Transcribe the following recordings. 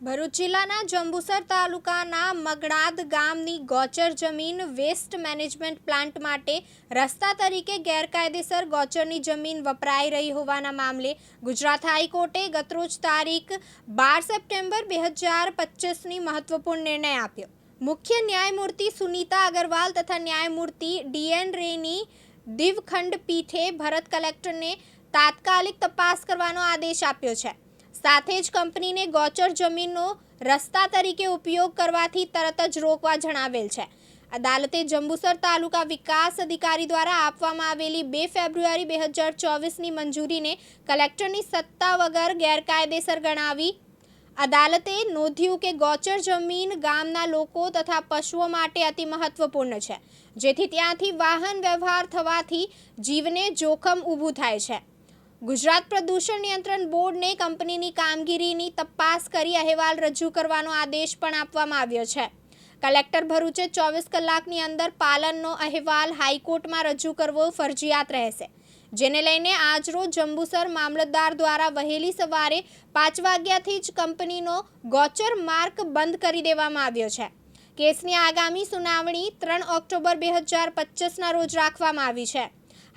ભરૂચ જિલ્લાના જંબુસર તાલુકાના મગડાદ ગામની ગોચર જમીન વેસ્ટ મેનેજમેન્ટ પ્લાન્ટ માટે રસ્તા તરીકે ગેરકાયદેસર ગોચરની જમીન વપરાઈ રહી હોવાના મામલે ગુજરાત હાઈકોર્ટે ગતરોજ તારીખ બાર સપ્ટેમ્બર બે હજાર પચીસની મહત્વપૂર્ણ નિર્ણય આપ્યો. મુખ્ય ન્યાયમૂર્તિ સુનીતા અગરવાલ તથા ન્યાયમૂર્તિ ડીએન રેની દિવખંડ પીઠે ભરત કલેક્ટરને તાત્કાલિક તપાસ કરવાનો આદેશ આપ્યો છે. સાથે જ કંપનીને ગોચર જમીનનો રસ્તા તરીકે ઉપયોગ કરવાથી તરત જ રોકવા જણાવેલ છે. અદાલતે જંબુસર તાલુકા વિકાસ અધિકારી દ્વારા આપવામાં આવેલી બે ફેબ્રુઆરી બે હજાર ચોવીસની મંજૂરીને કલેક્ટરની સત્તા વગર ગેરકાયદેસર ગણાવી. અદાલતે નોંધ્યું કે ગોચર જમીન ગામના લોકો તથા પશુઓ માટે અતિ મહત્વપૂર્ણ છે, જેથી ત્યાંથી વાહન વ્યવહાર થવાથી જીવને જોખમ ઊભું થાય છે. ગુજરાત પ્રદૂષણ નિયંત્રણ બોર્ડને કંપનીની કામગીરીની તપાસ કરી અહેવાલ રજૂ કરવાનો આદેશ પણ આપવામાં આવ્યો છે. કલેક્ટર ભરૂચે ચોવીસ કલાકની અંદર પાલનનો અહેવાલ હાઈકોર્ટમાં રજૂ કરવો ફરજિયાત રહેશે. જેને લઈને આજરોજ જંબુસર મામલતદાર દ્વારા વહેલી સવારે પાંચ વાગ્યાથી જ કંપનીનો ગોચર માર્ક બંધ કરી દેવામાં આવ્યો છે. કેસની આગામી સુનાવણી ત્રણ ઓક્ટોબર બે હજાર પચીસના રોજ રાખવામાં આવી છે.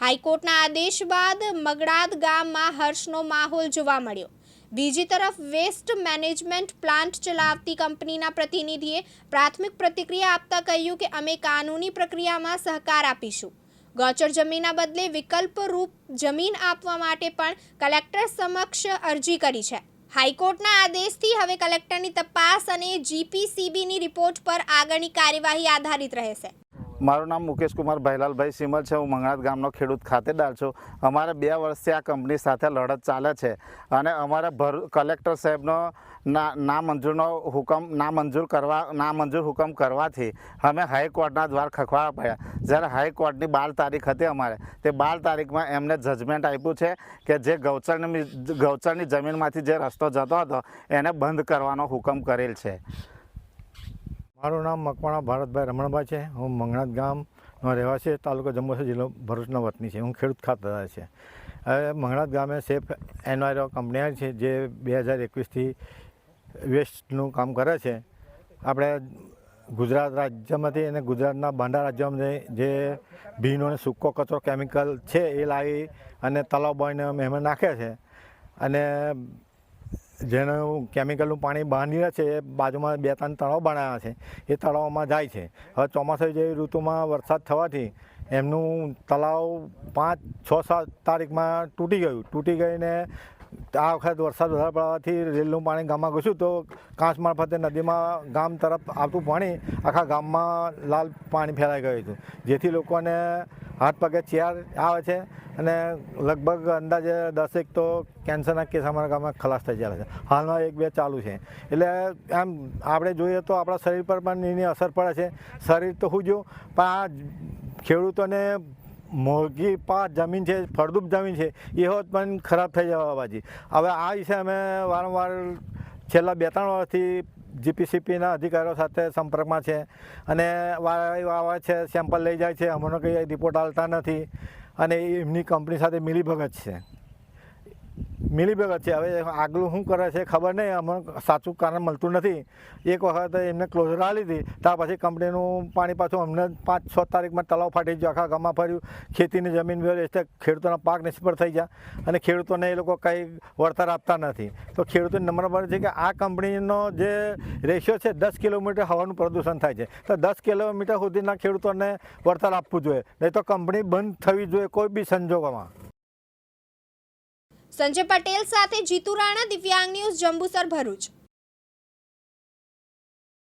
હાઈકોર્ટના આદેશ બાદ મગડાદ ગામમાં હર્ષનો માહોલ જોવા મળ્યો. બીજી તરફ વેસ્ટ મેનેજમેન્ટ પ્લાન્ટ ચલાવતી કંપનીના પ્રતિનિધિએ પ્રાથમિક પ્રતિક્રિયા આપતા કહ્યું કે અમે કાનૂની પ્રક્રિયામાં સહકાર આપીશું. ગૌચર જમીનના બદલે વિકલ્પ રૂપ જમીન આપવા માટે પણ કલેક્ટર સમક્ષ અરજી કરી છે. હાઈકોર્ટના આદેશથી હવે કલેક્ટરની તપાસ અને જીપીસીબીની રિપોર્ટ પર આગળની કાર્યવાહી આધારિત રહેશે. મારું નામ મુકેશ કુમાર ભાઈલાલભાઈ સિમલ છે. હું મંગળાત ગામનો ખેડૂત ખાતેદાર છું. અમારે બે વર્ષથી આ કંપની સાથે લડત ચાલે છે અને અમારા ભર, કલેક્ટર સાહેબનો નામંજૂરનો હુકમ, નામંજૂર કરવા, નામંજૂર હુકમ કરવાથી અમે હાઈકોર્ટના દ્વાર ખખવા પડ્યા. જ્યારે હાઈકોર્ટની બાર તારીખ હતી અમારે, તે બાર તારીખમાં એમને જજમેન્ટ આપ્યું છે કે જે ગૌચરની ગૌચરની જમીનમાંથી જે રસ્તો જતો હતો, એને બંધ કરવાનો હુકમ કરેલ છે. મારું નામ મકવાણા ભારતભાઈ રમણભાઈ છે. હું મંગણાત ગામનો રહેવાસી, તાલુકો જંબુસર જિલ્લો ભરૂચનો વતની છે. હું ખેડૂત ખાતેદાર છે. હવે મંગણાત ગામે સેફ એનવાયરો કંપની છે, જે બે હજાર એકવીસથી વેસ્ટનું કામ કરે છે. આપણે ગુજરાત રાજ્યમાંથી અને ગુજરાતના બાંડા રાજ્યમાંથી જે ભીનો અને સૂકો કચરો કેમિકલ છે એ લાવી અને તલાવ અમે એમાં નાખે છે. અને જેનું કેમિકલનું પાણી બહાર છે, એ બાજુમાં બે ત્રણ તળાવ બનાવ્યા છે. એ તળાવમાં જાય છે. હવે ચોમાસા જેવી ઋતુમાં વરસાદ થવાથી એમનું તળાવ પાંચ, છ, સાત તારીખમાં તૂટી ગયું. તૂટી ગઈને આ વખત વરસાદ વધારે પડવાથી રેલનું પાણી ગામમાં ઘૂસ્યું તો કાંસ મારફતે નદીમાં ગામ તરફ આવતું પાણી આખા ગામમાં લાલ પાણી ફેલાઈ ગયું હતું. જેથી લોકોને હાથ પગે ચિયાર આવે છે અને લગભગ અંદાજે દસેક તો કેન્સરના કેસ અમારા ગામમાં ખલાસ થઈ જાય છે. હાલમાં એક બે ચાલુ છે. એટલે આમ આપણે જોઈએ તો આપણા શરીર પર પણ એની અસર પડે છે. શરીર તો શું જો પણ આ ખેડૂતોને મોંઘી પાક જમીન છે, ફળદ્રુપ જમીન છે, એ હોત પણ ખરાબ થઈ જવા બાજી હવે આ વિશે અમે વારંવાર છેલ્લા બે ત્રણ વર્ષથી જીપીસીપીના અધિકારીઓ સાથે સંપર્કમાં છે અને વારંવાર આવે છે, સેમ્પલ લઈ જાય છે. અમને કંઈ રિપોર્ટ આવતા નથી અને એમની કંપની સાથે મિલીભગત છે. મિલીભગત છે. હવે આગલું શું કરે છે ખબર નહીં. અમને સાચું કારણ મળતું નથી. એક વખત એમને ક્લોઝર આપી લીધી. ત્યાર પછી કંપનીનું પાણી પાછું અમને પાંચ છ તારીખમાં તલાવ ફાટી ગયો. આખા ગામમાં ફર્યું. ખેતીની જમીન એટલે ખેડૂતોના પાક નિષ્ફળ થઈ ગયા. અને ખેડૂતોને એ લોકો કંઈ વળતર આપતા નથી. તો ખેડૂતોને નંબર પર છે કે આ કંપનીનો જે રેશિયો છે દસ કિલોમીટર હવાનું પ્રદૂષણ થાય છે. તો દસ કિલોમીટર સુધીના ખેડૂતોને વળતર આપવું જોઈએ. નહીં તો કંપની બંધ થવી જોઈએ કોઈ બી સંજોગોમાં. સંજય પટેલ સાથે જીતુ રાણા દિવ્યાંગ ન્યૂઝ જંબુસર ભરૂચ